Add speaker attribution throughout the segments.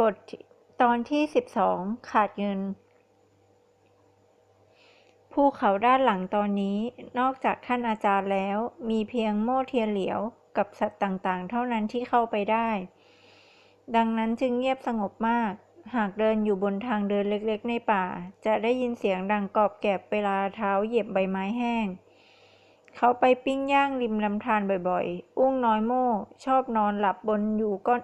Speaker 1: บทตอนที่ 12 ขาดเงิน ภูเขาด้านหลังตอนนี้นอกจากท่านอาจารย์แล้ว มีเพียงโม่เทียนเหลียวกับสัตว์ต่างๆ เท่านั้นที่เข้าไปได้ ดังนั้นจึงเงียบสงบมาก หากเดินอยู่บนทางเดินเล็กๆ ในป่า จะได้ยินเสียงดังกรอบแกรบเวลาเท้าเหยียบใบไม้แห้ง เขาไปปิ้งย่างริมลำธารบ่อยๆ อุ้งน้อยโม่ชอบนอนหลับบนอยู่ก้อน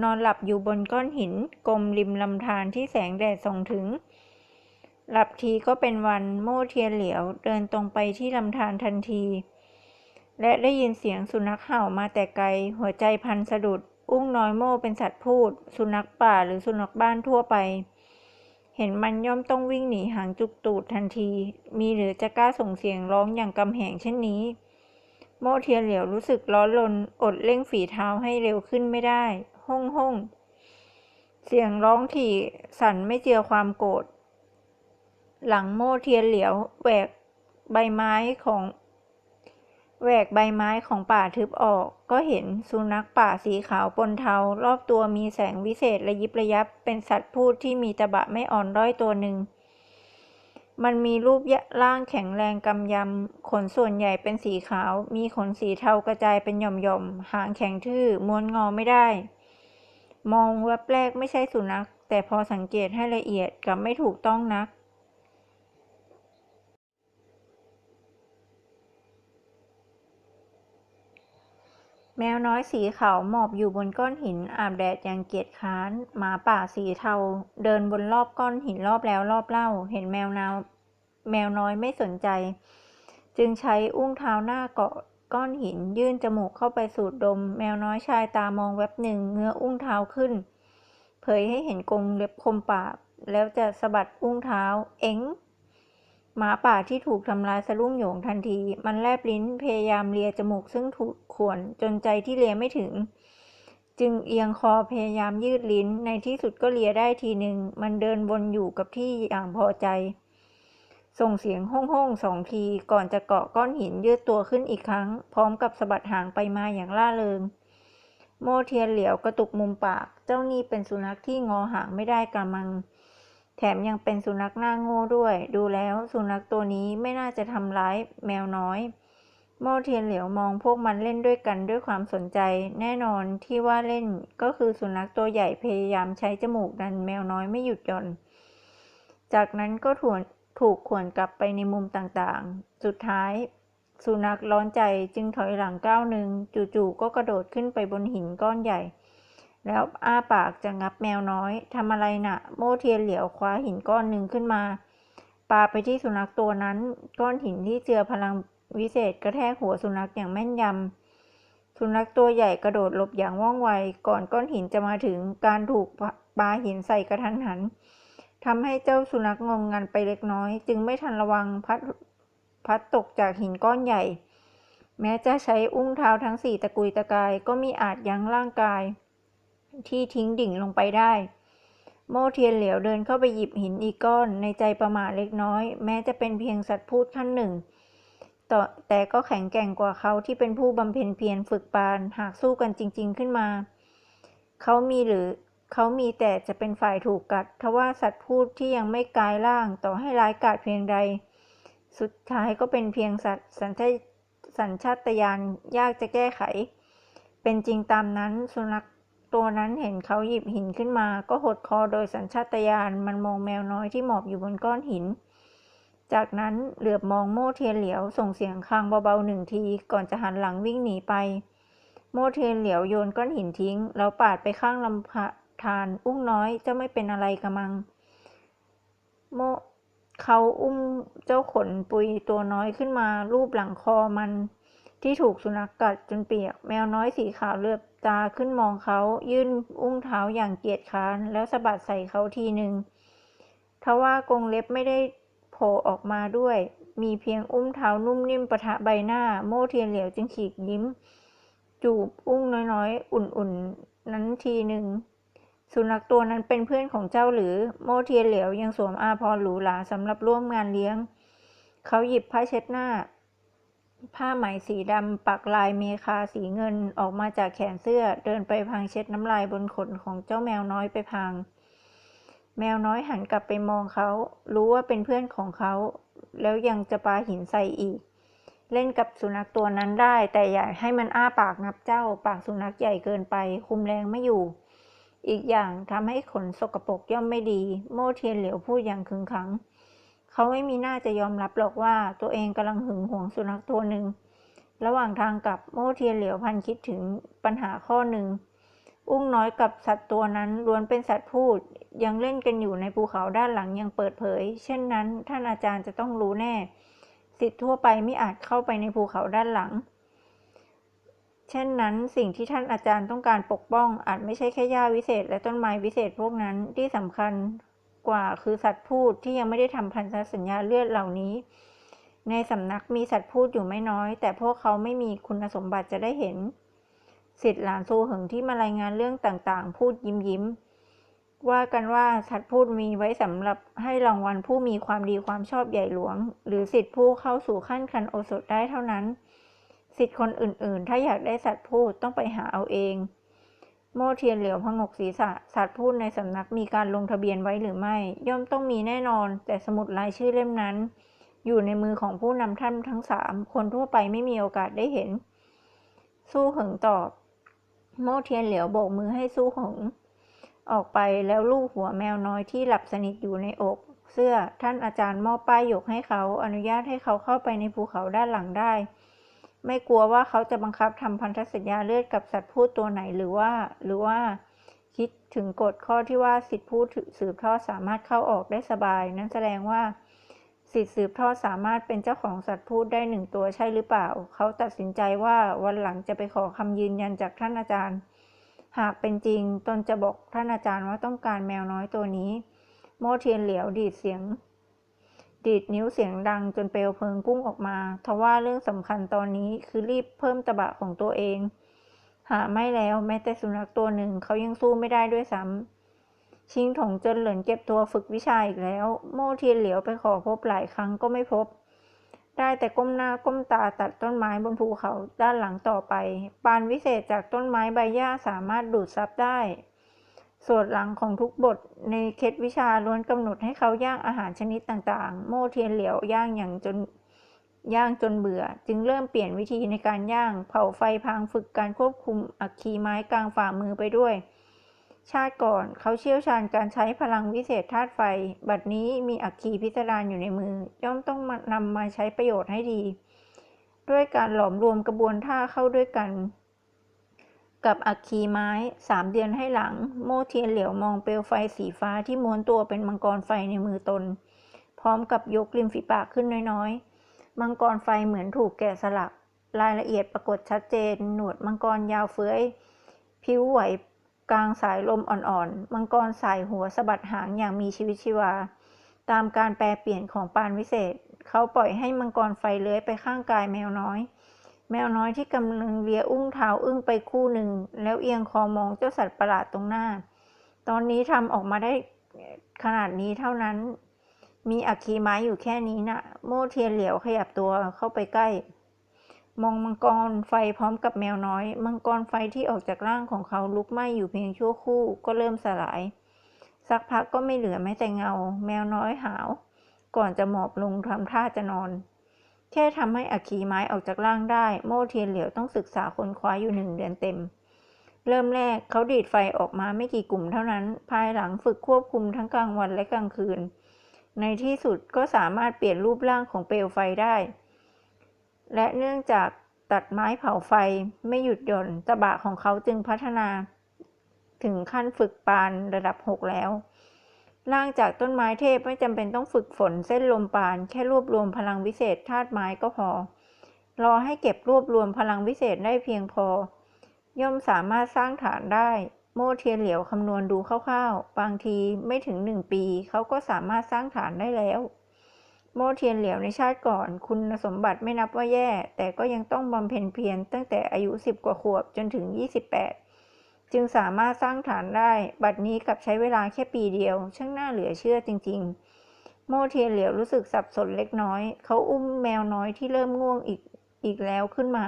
Speaker 1: นอนหลับอยู่บนก้อนหินกลมริมลำธารที่แสงแดดส่องถึง หลับทีก็เป็นวันโม่เทียนเหลียวเดินตรงไปที่ลำธารทันที และได้ยินเสียงสุนัขเห่ามาแต่ไกล หัวใจพันสะดุด อุ้งน้อยโม่เป็นสัตว์พูด สุนัขป่าหรือสุนัขบ้านทั่วไป เห็นมันย่อมต้องวิ่งหนีหางจุกตูดทันที มีหรือจะกล้าส่งเสียงร้องอย่างกำแหงเช่นนี้ โม่เทียนเหลียวรู้สึกร้อนรนอดเร่งฝีเท้าให้เร็วขึ้นไม่ได้ ห้องห้องเสียงร้องถี่สั่นไม่เจือความโกรธ หลังโม่เทียนเหลียวแหวกใบไม้ของแหวกใบไม้ของป่าทึบออก ก็เห็นสุนัขป่าสีขาวปนเทา รอบตัวมีแสงวิเศษระยิบระยับ เป็นสัตว์พูดที่มีตะบะไม่อ่อนด้อยตัวหนึ่ง มันมีรูปร่างแข็งแรงกำยำ ขนส่วนใหญ่เป็นสีขาว มีขนสีเทากระจายเป็นหย่อมๆ หางแข็งทื่อม้วนงอไม่ได้ มองแวบแรกไม่ใช่สุนัข แต่พอสังเกตให้ละเอียดกลับไม่ถูกต้องนัก แมวน้อยสีขาวหมอบอยู่บนก้อนหินอาบแดดอย่างเกียจคร้าน หมาป่าสีเทา เดินบนรอบก้อนหินรอบแล้วรอบเล่า เห็นแมวนาวแมวน้อยไม่สนใจ จึงใช้อุ้งเท้าหน้าเกาะ ก้อนหินยื่นจมูกเข้าไปสูดดม แมวน้อยชายตามองแวบหนึ่งเงื้ออุ้งเท้าขึ้น เผยให้เห็นกรงเล็บคมปาก แล้วจะสะบัดอุ้งเท้า เอ็งหมาป่าที่ถูกทำลายสะดุ้งโหยงทันที มันแลบลิ้นพยายามเลียจมูกซึ่งถูกข่วนจนใจที่เลียไม่ถึง จึงเอียงคอพยายามยืดลิ้นในที่สุดก็เลียได้ทีหนึ่ง มันเดินวนอยู่กับที่อย่างพอใจ ส่งเสียงห้องห้องสองที ก่อนจะเกาะก้อนหินยืดตัวขึ้นอีกครั้ง พร้อมกับสะบัดหางไปมาอย่างล่าเริง โมเทียนเหลียวกระตุกมุมปาก เจ้านี่เป็นสุนัขที่งอหางไม่ได้กระมัง แถมยังเป็นสุนัขหน้าโง่ด้วย ดูแล้วสุนัขตัวนี้ไม่น่าจะทำร้ายแมวน้อย โมเทียนเหลียวมองพวกมันเล่นด้วยกันด้วยความสนใจ แน่นอนที่ว่าเล่นก็คือสุนัขตัวใหญ่พยายามใช้จมูกดันแมวน้อยไม่หยุดหย่อน จากนั้นก็ถวน ถูกขวนกลับไปในมุมต่างๆ สุดท้าย สุนัขร้อนใจจึงถอยหลังก้าวหนึ่งจู่ๆก็กระโดดขึ้นไปบนหินก้อนใหญ่ แล้วอ้าปากจะงับแมวน้อยทำอะไรนะ่ะ โมเทียนเหลียวคว้าหินก้อนหนึ่งขึ้นมาปาไปที่สุนัขตัวนั้น ก้อนหินที่เจือพลังวิเศษกระแทกหัวสุนัขอย่างแม่นยำ สุนัขตัวใหญ่กระโดดหลบอย่างว่องไว ก่อนก้อนหินจะมาถึงการถูกปาหินใส่กระทันหัน ทำให้เจ้าสุนัขงงงันไปเล็กน้อย จึงไม่ทันระวังพัดพัดตกจากหินก้อนใหญ่ แม้จะใช้อุ้งเท้าทั้งสี่ตะกุยตะกายก็มีอาจยั้งร่างกาย ที่ทิ้งดิ่งลงไปได้ โมเทียนเหลียวเดินเข้าไปหยิบหินอีกก้อนในใจประมาทเล็กน้อย แม้จะเป็นเพียงสัตว์พูดขั้นหนึ่งแต่ก็แข็งแกร่งกว่าเขาที่เป็นผู้บำเพ็ญเพียรฝึกปานหากสู้กันจริง ๆขึ้นมา เขามีหรือ เขามีแต่จะเป็นฝ่ายถูกกัด ทว่าสัตว์พูดที่ยังไม่กลายร่างต่อให้ร้ายกาจเพียงใด สุดท้ายก็เป็นเพียงสัตว์สัญชาสัญชาตญาณยากจะแก้ไข เป็นจริงตามนั้นสุนัขตัวนั้นเห็นเขาหยิบหินขึ้นมา ก็หดคอโดยสัญชาตญาณมันมองแมวน้อยที่หมอบอยู่บนก้อนหิน จากนั้นเหลือบมองโม่เทียนเหลียวส่งเสียงคางเบาๆหนึ่งที ก่อนจะหันหลังวิ่งหนีไป โม่เทียนเหลียวโยนก้อนหินทิ้ง แล้วปาดไปข้างลำพะ ทาน อุ้งน้อยจะไม่เป็นอะไรกระมัง โมเขาอุ้มเจ้าขนปุยตัวน้อยขึ้นมารูปหลังคอมันที่ถูกสุนัขกกัดจนเปียก แมวน้อยสีขาวเลือบตาขึ้นมองเขายื่นอุ้งเท้าอย่างเกียจค้านแล้วสะบัดใส่เขาทีหนึ่งทว่ากรงเล็บไม่ได้โผล่ออกมาด้วย มีเพียงอุ้มเท้านุ่มนิ่มประทะใบหน้า โม่เทียนเหลียวจึงขีกยิ้ม จูบอุ้งน้อยๆ อุ่นๆ นั้นทีหนึ่ง สุนัขตัวนั้นเป็นเพื่อนของเจ้าหรือ โมเทียนเหลียวยังสวมอาพรหรูหราสำหรับร่วมงานเลี้ยง เขาหยิบผ้าเช็ดหน้า ผ้าไหมสีดำปักลายเมคาสีเงินออกมาจากแขนเสื้อเดินไปพางเช็ดน้ำลายบนขนของเจ้าแมวน้อยไปพางแมวน้อยหันกลับไปมองเขา รู้ว่าเป็นเพื่อนของเขา แล้วยังจะปาหินใส่อีก เล่นกับสุนัขตัวนั้นได้ แต่อย่าให้มันอ้าปากนับเจ้า ปากสุนัขใหญ่เกินไป คุมแรงไม่อยู่ อีกอย่างทำให้ขนสกปรกย่อมไม่ดี โม่เทียนเหลียวพูดอย่างขึงขัง เขาไม่มีหน้าจะยอมรับหรอกว่าตัวเองกำลังหึงหวงสุนัขตัวหนึ่ง ระหว่างทางกลับโม่เทียนเหลียวพันคิดถึงปัญหาข้อหนึ่ง อุ้งน้อยกับสัตว์ตัวนั้นล้วนเป็นสัตว์พูด ยังเล่นกันอยู่ในภูเขาด้านหลังยังเปิดเผย เช่นนั้นท่านอาจารย์จะต้องรู้แน่ สิทธิ์ทั่วไปไม่อาจเข้าไปในภูเขาด้านหลัง เช่นนั้น สิ่งที่ท่านอาจารย์ต้องการปกป้อง อาจไม่ใช่แค่หญ้าวิเศษและต้นไม้วิเศษพวกนั้นที่สำคัญกว่าคือสัตว์พูดที่ยังไม่ได้ทำพันธสัญญาเลือดเหล่านี้ ในสำนักมีสัตว์พูดอยู่ไม่น้อย แต่พวกเขาไม่มีคุณสมบัติจะได้เห็นสิทธิ์หลานซูเหิงที่มารายงานเรื่องต่างๆ พูดยิ้มยิ้มว่ากันว่าสัตว์พูดมีไว้สำหรับให้รางวัลผู้มีความดีความชอบใหญ่หลวง หรือสิทธิผู้เข้าสู่ขั้นคันโอสถได้เท่านั้น สิทธิ์คนอื่นๆ ถ้าอยากได้สัตว์พูดต้องไปหาเอาเอง โมเทียนเหลียวพงกศีรษะ สัตว์พูดในสำนักมีการลงทะเบียนไว้หรือไม่ ย่อมต้องมีแน่นอน แต่สมุดรายชื่อเล่มนั้น อยู่ในมือของผู้นำท่านทั้งสามคนทั่วไปไม่มีโอกาสได้เห็น สู้เหิงตอบ โมเทียนเหลียวโบกมือให้สู้หงออกไปแล้วลูกหัวแมวน้อยที่หลับสนิทอยู่ในอก เสื้อท่านอาจารย์มอบป้ายหยกให้เขาอนุญาตให้เขาเข้าไปในภูเขาด้านหลังได้ ไม่กลัวว่าเขาจะบังคับทำพันธสัญญาเลือดกับสัตว์พูดตัวไหนหรือว่า หรือว่า คิดถึงกฎข้อที่ว่าสิทธิผู้สืบทอดสามารถเข้าออกได้สบาย นั่นแสดงว่า สิทธิสืบทอดสามารถเป็นเจ้าของสัตว์พูดได้หนึ่งตัวใช่หรือเปล่า เขาตัดสินใจว่าวันหลังจะไปขอคำยืนยันจากท่านอาจารย์ หากเป็นจริงตนจะบอกท่านอาจารย์ว่าต้องการแมวน้อยตัวนี้ โมเทียนเหลียวดีดเสียง ดีดนิ้วเสียงดังจนเปลวเพลิงพุ่งออกมา ทว่าเรื่องสำคัญตอนนี้คือรีบเพิ่มตะบะของตัวเอง หาไม่แล้วแม้แต่สุนัขตัวหนึ่งเขายังสู้ไม่ได้ด้วยซ้ำชิงถงจนเหลินเก็บตัวฝึกวิชาอีกแล้ว โม่เทียนเหลียวไปขอพบหลายครั้งก็ไม่พบ ได้แต่ก้มหน้าก้มตาตัดต้นไม้บนภูเขาด้านหลังต่อไป ปานวิเศษจากต้นไม้ใบหญ้าสามารถดูดซับได้ ส่วนหลังของทุกบทในเคล็ดวิชาล้วนกำหนดให้เขาย่างอาหารชนิดต่างๆ โม่เทียนเหลียวย่างอย่างจนย่างจนเบื่อ จึงเริ่มเปลี่ยนวิธีในการย่าง เผาไฟพางฝึกการควบคุมอัคคีไม้กลางฝ่ามือไปด้วย ชาติก่อนเขาเชี่ยวชาญการใช้พลังวิเศษธาตุไฟ บัดนี้มีอัคคีพิสดารอยู่ในมือ ย่อมต้องนำมาใช้ประโยชน์ให้ดี ด้วยการหลอมรวมกระบวนท่าเข้าด้วยกัน กับอัคคีไม้สามเดือนให้หลัง โมเทียนเหลียวมองเปลวไฟสีฟ้าที่ม้วนตัวเป็นมังกรไฟในมือตน พร้อมกับยกริมฝีปากขึ้นน้อยๆ มังกรไฟเหมือนถูกแกะสลัก รายละเอียดปรากฏชัดเจน หนวดมังกรยาวเฟื้อยผิวไหวกลางสายลมอ่อนๆ มังกรสายหัวสะบัดหางอย่างมีชีวิตชีวา ตามการแปลเปลี่ยนของปานวิเศษ เขาปล่อยให้มังกรไฟเลื้อยไปข้างกายแมวน้อย แมวน้อยที่กำลังเลียอุ้งเท้าอึ้งไปคู่หนึ่ง แล้วเอียงคอมองเจ้าสัตว์ประหลาดตรงหน้า ตอนนี้ทำออกมาได้ขนาดนี้เท่านั้น มีอัคคีไม้อยู่แค่นี้นะโม่เทียนเหลียวขยับตัวเข้าไปใกล้ มองมังกรไฟพร้อมกับแมวน้อย มังกรไฟที่ออกจากร่างของเขาลุกไหม้อยู่เพียงชั่วครู่ก็เริ่มสลาย สักพักก็ไม่เหลือแม้แต่เงา แมวน้อยหาว ก่อนจะหมอบลงทำท่าจะนอน แค่ทำให้อัคคีไม้ออกจากร่างได้ โม่เทียนเหลียวต้องศึกษาค้นคว้าอยู่หนึ่งเดือนเต็ม เริ่มแรกเขาดีดไฟออกมาไม่กี่กลุ่มเท่านั้น ภายหลังฝึกควบคุมทั้งกลางวันและกลางคืน ในที่สุดก็สามารถเปลี่ยนรูปร่างของเปลวไฟได้ และเนื่องจากตัดไม้เผาไฟไม่หยุดหย่อนตะบะของเขาจึงพัฒนา ถึงขั้นฝึกปานระดับหกแล้ว ล่างจากต้นไม้เทพไม่จำเป็นต้องฝึกฝนเส้นลมปาน แค่รวบรวมพลังวิเศษธาตุไม้ก็พอ รอให้เก็บรวบรวมพลังวิเศษได้เพียงพอ ย่อมสามารถสร้างฐานได้ โมเทียนเหลียวคำนวณดูคร่าวๆ บางทีไม่ถึงหนึ่งปีเขาก็สามารถสร้างฐานได้แล้ว โมเทียนเหลียวในชาติก่อน คุณสมบัติไม่นับว่าแย่ แต่ก็ยังต้องบำเพ็ญเพียรตั้งแต่อายุสิบกว่าขวบจนถึง 28 จึงสามารถสร้างฐานได้ บัดนี้กับใช้เวลาแค่ปีเดียว ช่างน่าเหลือเชื่อจริง ๆ โมเทียเหลียวรู้สึกสับสนเล็กน้อย เขาอุ้มแมวน้อยที่เริ่มง่วงอีกอีกแล้วขึ้นมา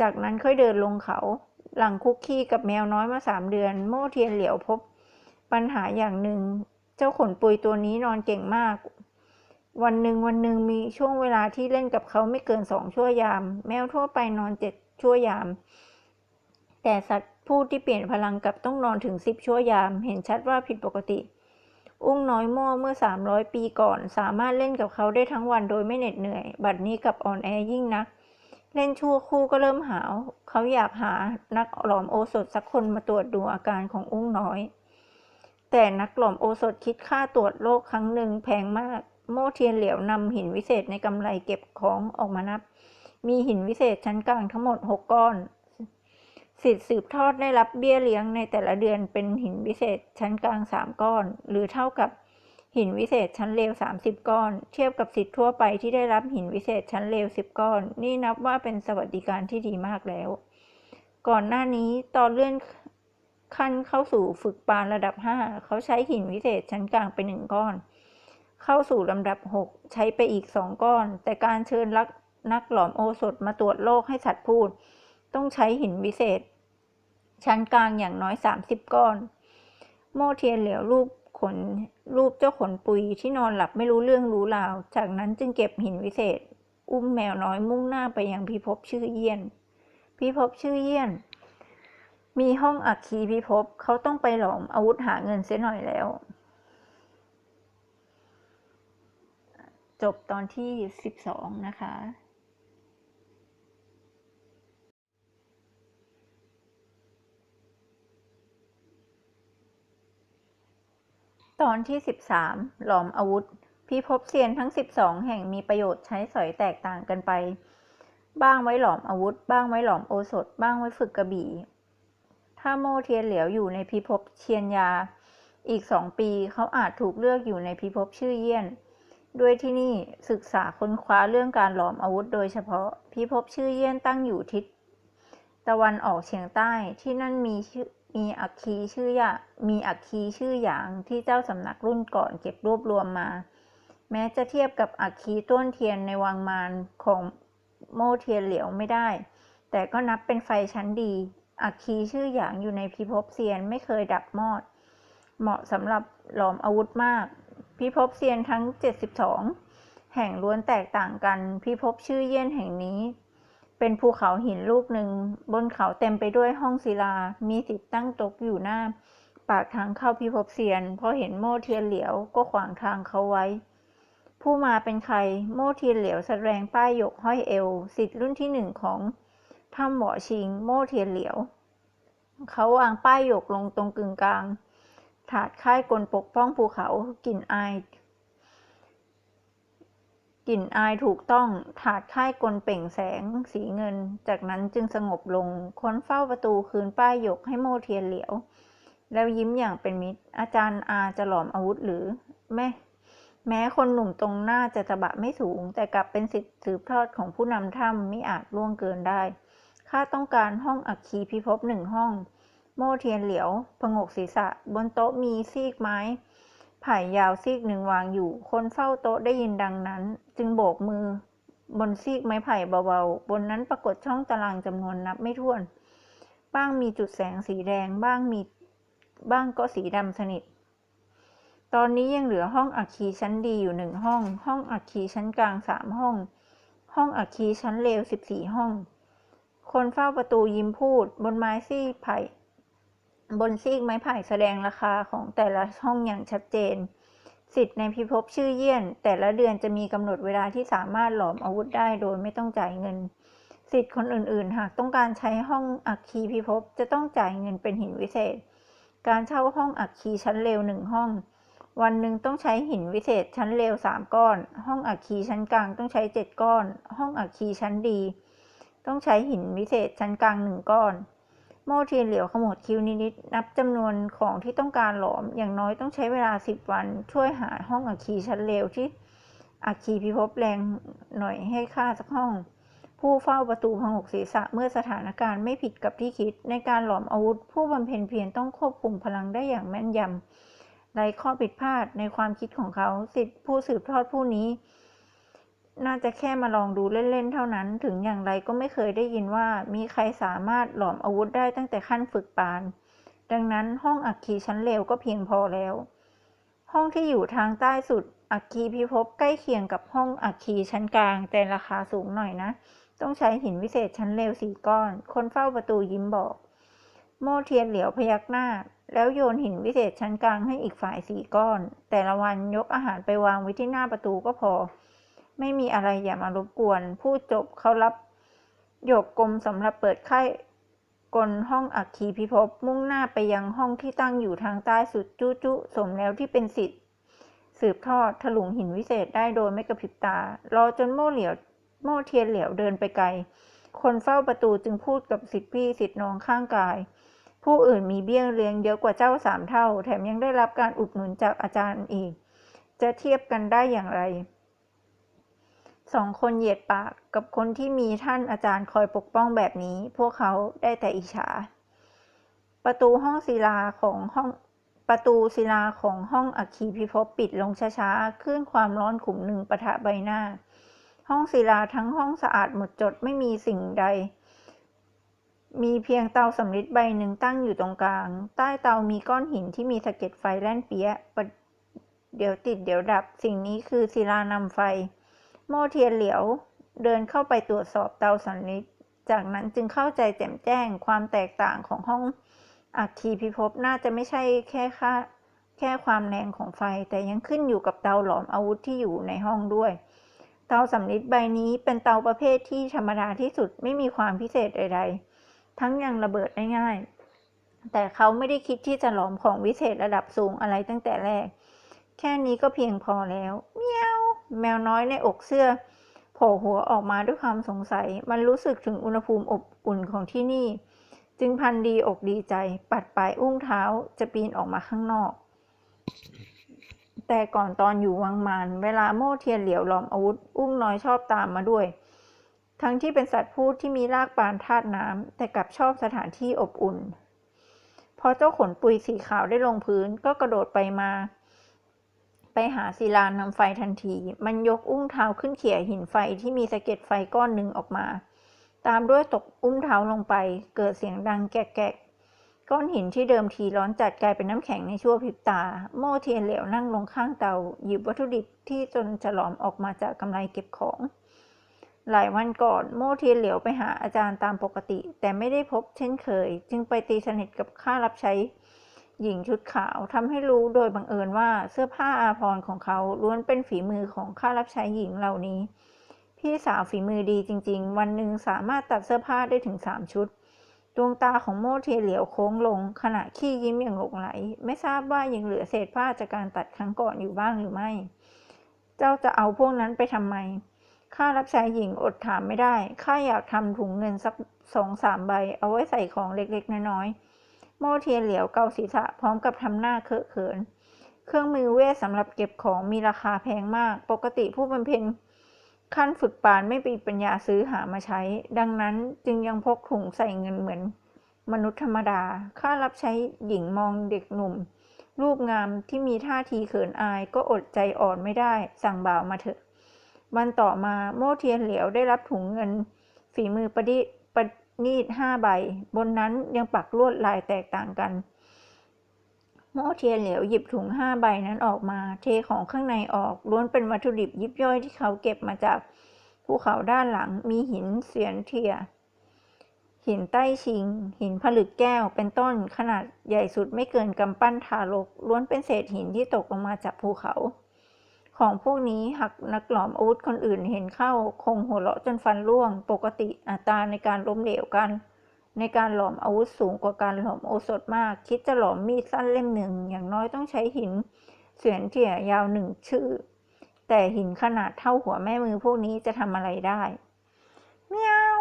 Speaker 1: จากนั้นค่อยเดินลงเขา หลังคุกคีกับแมวน้อยมาสามเดือน โมเทียนเหลียวพบ ปัญหาอย่างหนึ่ง เจ้าขนปุยตัวนี้นอนเก่งมาก วันหนึ่งวันหนึ่งมีช่วงเวลาที่เล่นกับเขาไม่เกินสองชั่วยาม แมวทั่วไปนอนเจ็ดชั่วยาม แต่สัตว์ ผู้ที่เปลี่ยนพลังกับต้องนอนถึงสิบชั่วยาม เห็นชัดว่าผิดปกติ อุ้งน้อยโม่เมื่อสามร้อยปีก่อน สามารถเล่นกับเขาได้ทั้งวันโดยไม่เหน็ดเหนื่อย บัดนี้กับอ่อนแอยิ่งนัก เล่นชั่วคู่ก็เริ่มหาว เขาอยากหานักหลอมโอสถสักคนมาตรวจดูอาการของอุ้งน้อย แต่นักหลอมโอสถคิดค่าตรวจโรคครั้งหนึ่งแพงมาก โม่เทียนเหลียวนำหินวิเศษในกำไรเก็บของออกมานับ มีหินวิเศษชั้นกลางทั้งหมดหกก้อน สิทธิ์สืบทอดได้รับเบี้ยเลี้ยงในแต่ละเดือนเป็นหินวิเศษชั้นกลางสามก้อน หรือเท่ากับหินวิเศษชั้นเลวสามสิบก้อน เทียบกับสิทธิ์ทั่วไปที่ได้รับหินวิเศษชั้นเลวสิบก้อน นี่นับว่าเป็นสวัสดิการที่ดีมากแล้ว ก่อนหน้านี้ตอนเลื่อนขั้นเข้าสู่ฝึกปานระดับห้าเขาใช้หินวิเศษชั้นกลางไปหนึ่งก้อน เข้าสู่ลำดับหกใช้ไปอีกสองก้อน แต่การเชิญลักนักหลอมโอสถมาตรวจโรคให้สัตว์พูด ต้องใช้หินวิเศษ ชั้นกลางอย่างน้อยสามสิบก้อน โมเทียนเหลียวรูปขนรูปเจ้าขนปุยที่นอนหลับไม่รู้เรื่องรู้ราว จากนั้นจึงเก็บหินวิเศษ อุ้มแมวน้อยมุ่งหน้าไปยังพิภพชื่อเยี่ยน พิภพชื่อเยี่ยน มีห้องอัคคีพิภพเขาต้องไปหลอมอาวุธหาเงินเสียหน่อยแล้ว จบตอนที่สิบสองนะคะ ตอนที่ 13 หลอมอาวุธ พิภพเซียนทั้ง 12 แห่งมีประโยชน์ใช้สอยแตกต่างกันไป บ้างไว้หลอมอาวุธ บ้างไว้หลอมโอสถ บ้างไว้ฝึกกระบี่ ถ้าโมเทียนเหลียวอยู่ในพิภพเชียนยา อีกสองปีเขาอาจถูกเลือกอยู่ในพิภพชื่อเยี่ยน ด้วยที่นี่ศึกษาค้นคว้าเรื่องการหลอมอาวุธ โดยเฉพาะพิภพชื่อเยี่ยนตั้งอยู่ทิศตะวันออกเฉียงใต้ที่นั่นมีช มีอัคคีชื่ออยะมีอัคคีชื่อหยางที่เจ้าสำนักรุ่นก่อนเก็บรวบรวมมา แม้จะเทียบกับอัคคีต้นเทียนในวังมารของโมเทียนเหลียวไม่ได้ แต่ก็นับเป็นไฟชั้นดี อัคคีชื่อหยางอยู่ในพิภพเซียนไม่เคยดับมอด เหมาะสำหรับหลอมอาวุธมาก พิภพเซียนทั้ง 72 แห่งล้วนแตกต่างกัน พิภพชื่อเยี่ยนแห่งนี้ เป็นภูเขาหินลูกหนึ่ง บนเขาเต็มไปด้วยห้องศิลา มีสิทธิ์ตั้งตกอยู่หน้า ปากทางเข้าพิภพเซียน พอเห็นโม่เทียนเหลียวก็ขวางทางเขาไว้ ผู้มาเป็นใคร โม่เทียนเหลียวแสดงป้ายหยกห้อยเอว สิทธิ์รุ่นที่หนึ่งของถ้ำหมอชิง โม่เทียนเหลียว เขาวางป้ายหยกลงตรงกึ่งกลาง ถาดค่ายกลปกป้องภูเขากลิ่นอาย กลิ่นอายถูกต้อง ถาดค่ายกลเปล่งแสง สีเงิน จากนั้นจึงสงบลงค้นเฝ้าประตูคืนป้ายหยกให้โมเทียนเหลียว แล้วยิ้มอย่างเป็นมิตร อาจารย์อาจะหลอมอาวุธหรือ แม่แม้คนหนุ่มตรงหน้าจะตะบะไม่สูง แต่กลับเป็นสิทธิ์สืบทอดของผู้นำถ้ำไม่อาจล่วงเกินได้ ข้าต้องการห้องอัคคีพิภพหนึ่งห้อง โม่เทียนเหลียวผงกศีรษะ บนโต๊ะมีซีกไม้ไผ่ยาวซีกหนึ่งวางอยู่ คนเฝ้าโต๊ะได้ยินดังนั้น จึงโบกมือบนซีกไม้ไผ่เบาๆ บนนั้นปรากฏช่องตารางจำนวนนับไม่ถ้วน บ้างมีจุดแสงสีแดง บ้างมี บ้างก็สีดำสนิท ตอนนี้ยังเหลือห้องอัคคีชั้นดีอยู่หนึ่งห้อง ห้องอัคคีชั้นกลางสามห้อง ห้องอัคคีชั้นเลวสิบสี่ห้อง คนเฝ้าประตูยิ้มพูด บนไม้ซีกไผ่ บนซีกไม้ไผ่แสดงราคาของแต่ละห้องอย่างชัดเจน สิทธิ์ในพิภพชื่อเยี่ยน แต่ละเดือนจะมีกำหนดเวลาที่สามารถหลอมอาวุธได้โดยไม่ต้องจ่ายเงิน สิทธิ์คนอื่นๆ หากต้องการใช้ห้องอัคคีพิภพจะต้องจ่ายเงินเป็นหินวิเศษ การเช่าห้องอัคคีชั้นเลวหนึ่งห้อง วันหนึ่งต้องใช้หินวิเศษชั้นเลวสามก้อน ห้องอัคคีชั้นกลางต้องใช้เจ็ดก้อน ห้องอัคคีชั้นดี ต้องใช้หินวิเศษชั้นกลางหนึ่งก้อน โมเทียนเหลียวขมวดคิ้วนิดๆนับจำนวนของที่ต้องการหลอมอย่างน้อยต้องใช้เวลาสิบวัน ช่วยหาห้องอัคคีชั้นเลวที่อัคคีพิภพแรงหน่อยให้ค่าสักห้อง ผู้เฝ้าประตูพงกศีรษะเมื่อสถานการณ์ไม่ผิดกับที่คิด ในการหลอมอาวุธ ผู้บำเพ็ญเพียรต้องควบคุมพลังได้อย่างแม่นยำไรข้อผิดพลาดในความคิดของเขาสิทธิผู้สืบทอดผู้นี้ น่าจะแค่มาลองดูเล่นๆเท่านั้น ถึงอย่างไรก็ไม่เคยได้ยินว่ามีใครสามารถหลอมอาวุธได้ตั้งแต่ขั้นฝึกปาน ดังนั้นห้องอัคคีชั้นเลวก็เพียงพอแล้ว ห้องที่อยู่ทางใต้สุดอัคคีพิภพใกล้เคียงกับห้องอัคคีชั้นกลางแต่ราคาสูงหน่อยนะ ต้องใช้หินวิเศษชั้นเลวสี่ก้อน คนเฝ้าประตูยิ้มบอก โมเทียนเหลียวพยักหน้า แล้วโยนหินวิเศษชั้นกลางให้อีกฝ่ายสี่ก้อน แต่ละวันยกอาหารไปวางไว้ที่หน้าประตูก็พอ ไม่มีอะไรอย่ามารบกวนพูดจบเขารับหยกกลมสำหรับเปิดค่ายกลห้องอัคคีพิภพมุ่งหน้าไปยังห้องที่ตั้งอยู่ทางใต้สุดจุจุสมแล้วที่เป็นสิทธิ์สืบทอดถลุงหินวิเศษได้โดยไม่กระพริบตา รอจนโม่เหลียว โม่เทียนเหลียวเดินไปไกล คนเฝ้าประตูจึงพูดกับสิทธิพี่สิทธิน้องข้างกาย ผู้อื่นมีเบี้ยเลี้ยงเยอะกว่าเจ้าสามเท่า แถมยังได้รับการอุดหนุนจากอาจารย์อีก จะเทียบกันได้อย่างไร สองคนเหยียดปากกับคนที่มีท่านอาจารย์คอยปกป้องแบบนี้ พวกเขาได้แต่อิจฉา ประตูห้องศิลาของห้องประตูศิลาของห้องอัคคีพิภพปิดลงช้าๆคลื่นความร้อนขุมหนึ่งประทะใบหน้า ห้องศิลาทั้งห้องสะอาดหมดจดไม่มีสิ่งใด มีเพียงเตาสำริดใบหนึ่งตั้งอยู่ตรงกลาง ใต้เตามีก้อนหินที่มีสะเก็ดไฟแล่นเปี้ยะเดี๋ยวติดเดี๋ยวดับ สิ่งนี้คือศิลานำไฟ โม่เทียนเหลียวเดินเข้าไปตรวจสอบเตาสำริดจากนั้นจึงเข้าใจแจ่มแจ้งความแตกต่างของห้องอัคคีพิภพน่าจะไม่ใช่แค่ค่าแค่ความแรงของไฟแต่ยังขึ้นอยู่กับเตาหลอมอาวุธที่อยู่ในห้องด้วย เตาสำริดใบนี้เป็นเตาประเภทที่ธรรมดาที่สุดไม่มีความพิเศษใดๆ ทั้งยังระเบิดได้ง่าย แต่เขาไม่ได้คิดที่จะหลอมของวิเศษระดับสูงอะไรตั้งแต่แรก แค่นี้ก็เพียงพอแล้วเมียว แมวน้อยในอกเสื้อโผล่หัวออกมาด้วยความสงสัย มันรู้สึกถึงอุณหภูมิอบอุ่นของที่นี่ จึงพันดีอกดีใจ ปัดปลายอุ้งเท้าจะปีนออกมาข้างนอก แต่ก่อนตอนอยู่วังมาน เวลาโม่เทียนเหลียวหลอมอาวุธ อุ้งน้อยชอบตามมาด้วย ทั้งที่เป็นสัตว์พูดที่มีรากปานธาตุน้ำแต่กลับชอบสถานที่อบอุ่นพอเจ้าขนปุยสีขาวได้ลงพื้นก็กระโดดไปมา ไปหาศิลานำไฟทันที มันยกอุ้งเท้าขึ้นเขี่ยหินไฟที่มีสะเก็ดไฟก้อนหนึ่งออกมา ตามด้วยตกอุ้งเท้าลงไป เกิดเสียงดังแกะๆก้อนหินที่เดิมทีร้อนจัดกลายเป็นน้ำแข็งในชั่วพริบตา โม่เทียนเหลวนั่งลงข้างเตา หยิบวัตถุดิบที่จนฉลอมออกมาจากกำไรเก็บของ หลายวันก่อนโม่เทียนเหลวไปหาอาจารย์ตามปกติ แต่ไม่ได้พบเช่นเคย จึงไปตีสนิทกับข้ารับใช้ หญิงชุดขาวทำให้รู้โดยบังเอิญว่าเสื้อผ้าอาภรณ์ของเขาล้วนเป็นฝีมือของข้ารับใช้หญิงเหล่านี้ พี่สาวฝีมือดีจริง ๆ วันหนึ่งสามารถตัดเสื้อผ้าได้ถึงสามชุดดวงตาของโมเทเหลียวโค้งลง ขณะขี้ยิ้มอย่างหลงไหล ไม่ทราบว่ายังเหลือเศษผ้าจากการตัดครั้งก่อนอยู่บ้างหรือไม่ เจ้าจะเอาพวกนั้นไปทำไมข้ารับใช้หญิงอดถามไม่ได้ข้าอยากทำถุงเงินสักสองสามใบ เอาไว้ใส่ของเล็กๆน้อยๆ โม่เทียนเหลียวเกาศีรษะพร้อมกับทำหน้าเคอะเขิน เครื่องมือเวทสำหรับเก็บของมีราคาแพงมาก ปกติผู้บำเพ็ญขั้นฝึกปานไม่มีปัญญาซื้อหามาใช้ ดังนั้นจึงยังพกถุงใส่เงินเหมือน มนุษย์ธรรมดา ข้ารับใช้หญิงมองเด็กหนุ่ม รูปงามที่มีท่าทีเขินอายก็อดใจอ่อนไม่ได้ สั่งบ่าวมาเถอะ วันต่อมาโม่เทียนเหลียวได้รับถุงเงิน ฝีมือประดิประณีตห้าใบ บนนั้นยังปักลวดลายแตกต่างกันโม่เทียนเหลวหยิบถุงห้าใบนั้นออกมา เทของข้างในออกล้วนเป็นวัตถุดิบยิบย่อยที่เขาเก็บมาจากภูเขาด้านหลังมีหินเสียนเทีย หินใต้ชิง หินผลึกแก้วเป็นต้นขนาดใหญ่สุดไม่เกินกำปั้นทารกล้วนเป็นเศษหินที่ตกลงมาจากภูเขา ของพวกนี้หากนักหลอมอาวุธคนอื่นเห็นเข้า คงหัวเราะจนฟันร่วง ปกติอัตราในการล้มเหลวกัน ในการหลอมอาวุธสูงกว่าการหลอมโอสถมาก คิดจะหลอมมีดสั้นเล่มหนึ่ง อย่างน้อยต้องใช้หินเสียนเถี่ยยาวหนึ่งชื่อ แต่หินขนาดเท่าหัวแม่มือพวกนี้จะทำอะไรได้เมียว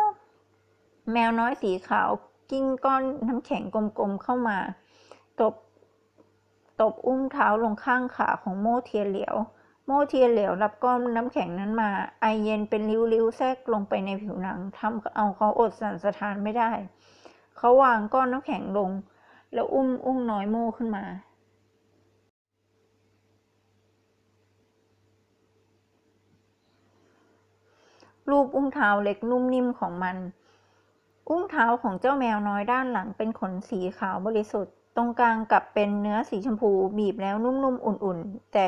Speaker 1: แมวน้อยสีขาวกิ้งก้อนน้ำแข็งกลมๆเข้ามา ตบ ตบอุ้งเท้าลงข้างขาของโมเทียเหลียว โม่เทียนเหลวรับก้อนน้ำแข็งนั้นมา ไอเย็นเป็นริ้วๆแทรกลงไปในผิวหนังทำเอาเขาอดสั่นสะท้านไม่ได้ เขาวางก้อนน้ำแข็งลง แล้วอุ้มอุ้งน้อยโม่ขึ้นมารูปอุ้งเท้าเล็กนุ่มนิ่มของมัน อุ้งเท้าของเจ้าแมวน้อยด้านหลังเป็นขนสีขาวบริสุทธิ์ ตรงกลางกลับเป็นเนื้อสีชมพูบีบแล้วนุ่มๆ อุ่นๆ แต่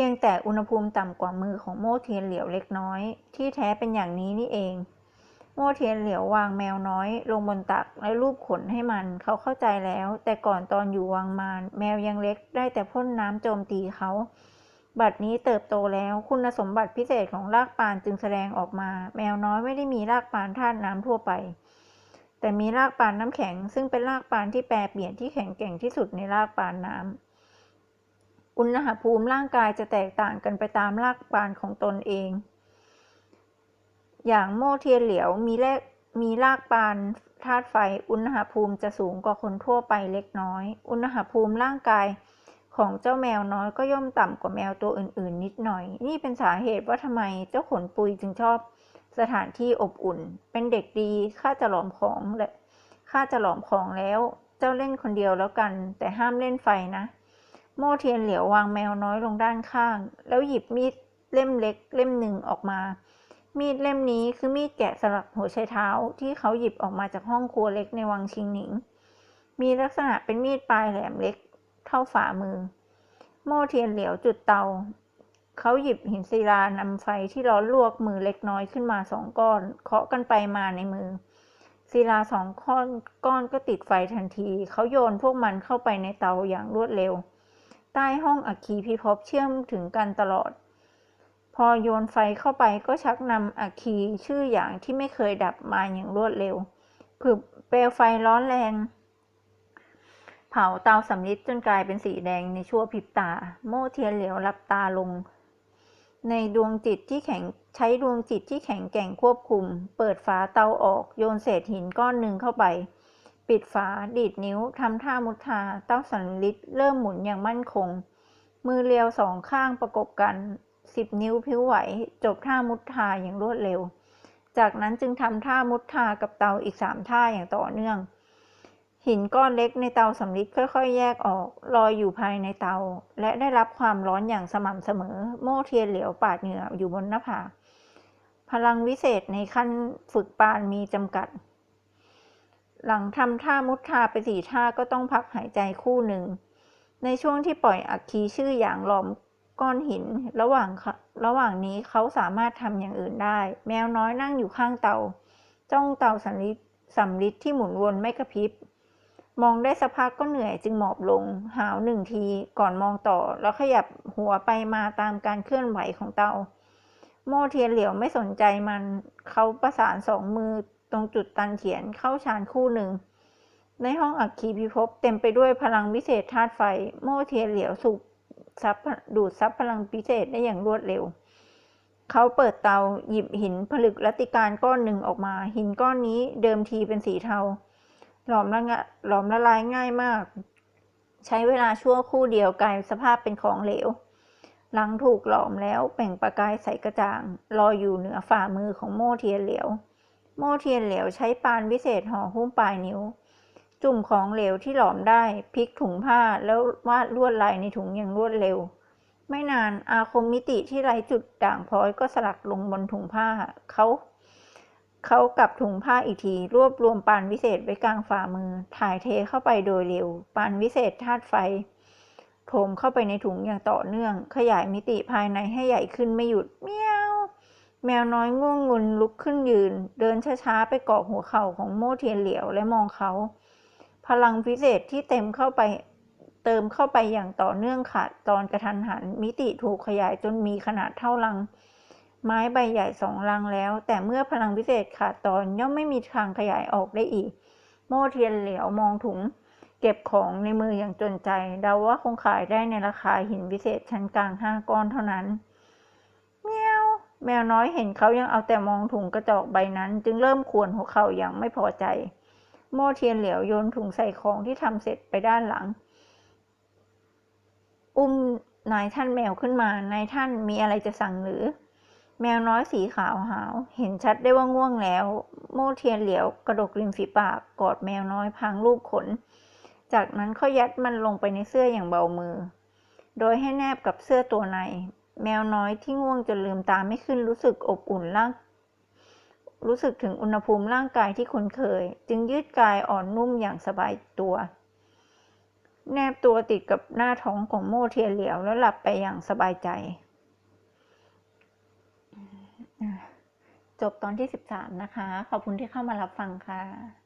Speaker 1: พียงแต่อุณหภูมิต่ำกว่ามือของโมเทียนเหลียวเล็กน้อย ที่แท้เป็นอย่างนี้นี่เอง โมเทียนเหลียววางแมวน้อย ลงบนตักและรูปขนให้มันเขาเข้าใจแล้ว แต่ก่อนตอนอยู่วังมารแมวยังเล็กได้แต่พ่นน้ำโจมตีเขา บัดนี้เติบโตแล้วคุณสมบัติพิเศษของรากปานจึงแสดงออกมา แมวน้อยไม่ได้มีรากปานธาตุน้ำทั่วไป แต่มีรากปานน้ำแข็ง ซึ่งเป็นรากปานที่แปรเปลี่ยนที่แข็งแกร่งที่สุดในรากปานน้ำ อุณหภูมิร่างกายจะแตกต่างกันไปตามรากปานของตนเอง อย่างโมเทียนเหลียวมีแรกมีรากปานธาตุไฟ อุณหภูมิจะสูงกว่าคนทั่วไปเล็กน้อย อุณหภูมิร่างกายของเจ้าแมวน้อยก็ย่อมต่ำกว่าแมวตัวอื่น ๆ นิดหน่อย นี่เป็นสาเหตุว่าทำไมเจ้าขนปุยจึงชอบสถานที่อบอุ่น เป็นเด็กดีข้าจะหลอมของและข้าจะหลอมของแล้ว เจ้าเล่นคนเดียวแล้วกัน แต่ห้ามเล่นไฟนะ โม่เทียนเหลียววางแมวน้อยลงด้านข้าง แล้วหยิบมีดเล่มเล็กเล่มหนึ่งออกมา มีดเล่มนี้คือมีดแกะสลักหัวไชเท้าที่เขาหยิบออกมาจากห้องครัวเล็กในวังชิงหนิง มีลักษณะเป็นมีดปลายแหลมเล็กเท่าฝ่ามือ โม่เทียนเหลียวจุดเตา เขาหยิบหินศิลานำไฟที่ร้อนลวกมือเล็กน้อยขึ้นมาสองก้อน เคาะกันไปมาในมือศิลาสองก้อนก้อนก็ติดไฟทันที เขาโยนพวกมันเข้าไปในเตาอย่างรวดเร็ว ใต้ห้องอัคคีพิภพเชื่อมถึงกันตลอด พอโยนไฟเข้าไปก็ชักนำอัคคีชื่ออย่างที่ไม่เคยดับมาอย่างรวดเร็วผืบเปลวไฟร้อนแรงเผาเตาสำลิดจนกลายเป็นสีแดงในชั่วพริบตา โม่เทียนเหลียวหลับตาลง ในดวงจิตที่แข็งใช้ดวงจิตที่แข็งแกร่งควบคุม เปิดฝาเตาออกโยนเศษหินก้อนหนึ่งเข้าไป ปิดฝา ดีดนิ้ว ทำท่ามุทาเต้าสันลิดเริ่มหมุนอย่างมั่นคง มือเรียวสองข้างประกบกันสิบนิ้วพิ้วไหว จบท่ามุทาอย่างรวดเร็ว จากนั้นจึงทำท่ามุทากับเตาอีกสามท่าอย่างต่อเนื่อง หินก้อนเล็กในเตาสำลิดค่อยๆ แยกออกลอยอยู่ภายในเตา และได้รับความร้อนอย่างสม่ำเสมอ โม่เทียนเหลียวปาดเหงื่ออยู่บนหน้าผาพลังวิเศษในขั้นฝึกปานมีจำกัด หลังทำท่ามุทาไปสี่ท่าก็ต้องพักหายใจคู่หนึ่ง ในช่วงที่ปล่อยอัคคีชื่ออย่างหลอมก้อนหิน ระหว่างระหว่างนี้เขาสามารถทำอย่างอื่นได้ แมวน้อยนั่งอยู่ข้างเตา จ้องเตาสำลิดสำลิดที่หมุนวนไม่กระพริบ มองได้สักพักก็เหนื่อยจึงหมอบลง หาวหนึ่งทีก่อนมองต่อ แล้วขยับหัวไปมาตามการเคลื่อนไหวของเตา โมเทียนเหลียวไม่สนใจมัน เขาประสานสองมือ ตรงจุดตันเขียนเข้าชานคู่หนึ่ง ในห้องอัคคีพิภพเต็มไปด้วยพลังวิเศษธาตุไฟ โม่เทียนเหลียวสูบซับดูดซับพลังพิเศษได้อย่างรวดเร็ว เขาเปิดเตาหยิบหินผลึกรัติการก้อนหนึ่งออกมา หินก้อนนี้เดิมทีเป็นสีเทา หลอมละหลอมละลายง่ายมาก ใช้เวลาชั่วคู่เดียวกลายสภาพเป็นของเหลว หลังถูกหลอมแล้วเปล่งประกายใสกระจ่างลอยอยู่เหนือฝ่ามือของโม่เทียนเหลว โม่เทียนเหลวใช้ปานวิเศษห่อหุ้มปลายนิ้ว จุ่มของเหลวที่หลอมได้พลิกถุงผ้าแล้ววาดลวดลายในถุงอย่างรวดเร็ว ไม่นานอาคมมิติที่ไร้จุดด่างพร้อยก็สลักลงบนถุงผ้าเขาเขากับถุงผ้าอีกทีรวบรวมปานวิเศษไว้กลางฝ่ามือ ถ่ายเทเข้าไปโดยเร็ว ปานวิเศษธาตุไฟโถมเข้าไปในถุงอย่างต่อเนื่อง ขยายมิติภายในให้ใหญ่ขึ้นไม่หยุดเมียว แมวน้อยง่วงงุนลุกขึ้นยืน เดินช้าๆ ไปเกาะหัวเข่าของโม่เทียนเหลียวและมองเขา พลังพิเศษที่เต็มเข้าไปเติมเข้าไปอย่างต่อเนื่องขาดตอนกระทันหัน มิติถูกขยายจนมีขนาดเท่าลัง ไม้ใบใหญ่สองลังแล้ว แต่เมื่อพลังพิเศษขาดตอนย่อมไม่มีทางขยายออกได้อีก โม่เทียนเหลียวมองถุง เก็บของในมืออย่างจนใจเดาว่าคงขายได้ในราคาหินพิเศษชั้นกลางห้าก้อนเท่านั้น แมวน้อยเห็นเขายังเอาแต่มองถุงกระจอกใบนั้น จึงเริ่มขวนหัวเข่าอย่างไม่พอใจ โม่เทียนเหลียวโยนถุงใส่ของที่ทำเสร็จไปด้านหลัง อุ้มนายท่านแมวขึ้นมานายท่านมีอะไรจะสั่งหรือ แมวน้อยสีขาวหาว เห็นชัดได้ว่าง่วงแล้ว โม่เทียนเหลียวกระดกริมฝีปากกอดแมวน้อยพางรูปขน จากนั้นเขายัดมันลงไปในเสื้ออย่างเบามือ โดยให้แนบกับเสื้อตัวใน แมวน้อยที่ง่วงจนลืมตาไม่ขึ้นรู้สึกอบอุ่นร่าง รู้สึกถึงอุณหภูมิร่างกายที่คุ้นเคย จึงยืดกายอ่อนนุ่มอย่างสบายตัว แนบตัวติดกับหน้าท้องของโมเทียเหลียวแล้วหลับไปอย่างสบายใจ จบตอนที่ 13 นะคะ ขอบคุณที่เข้ามารับฟังค่ะ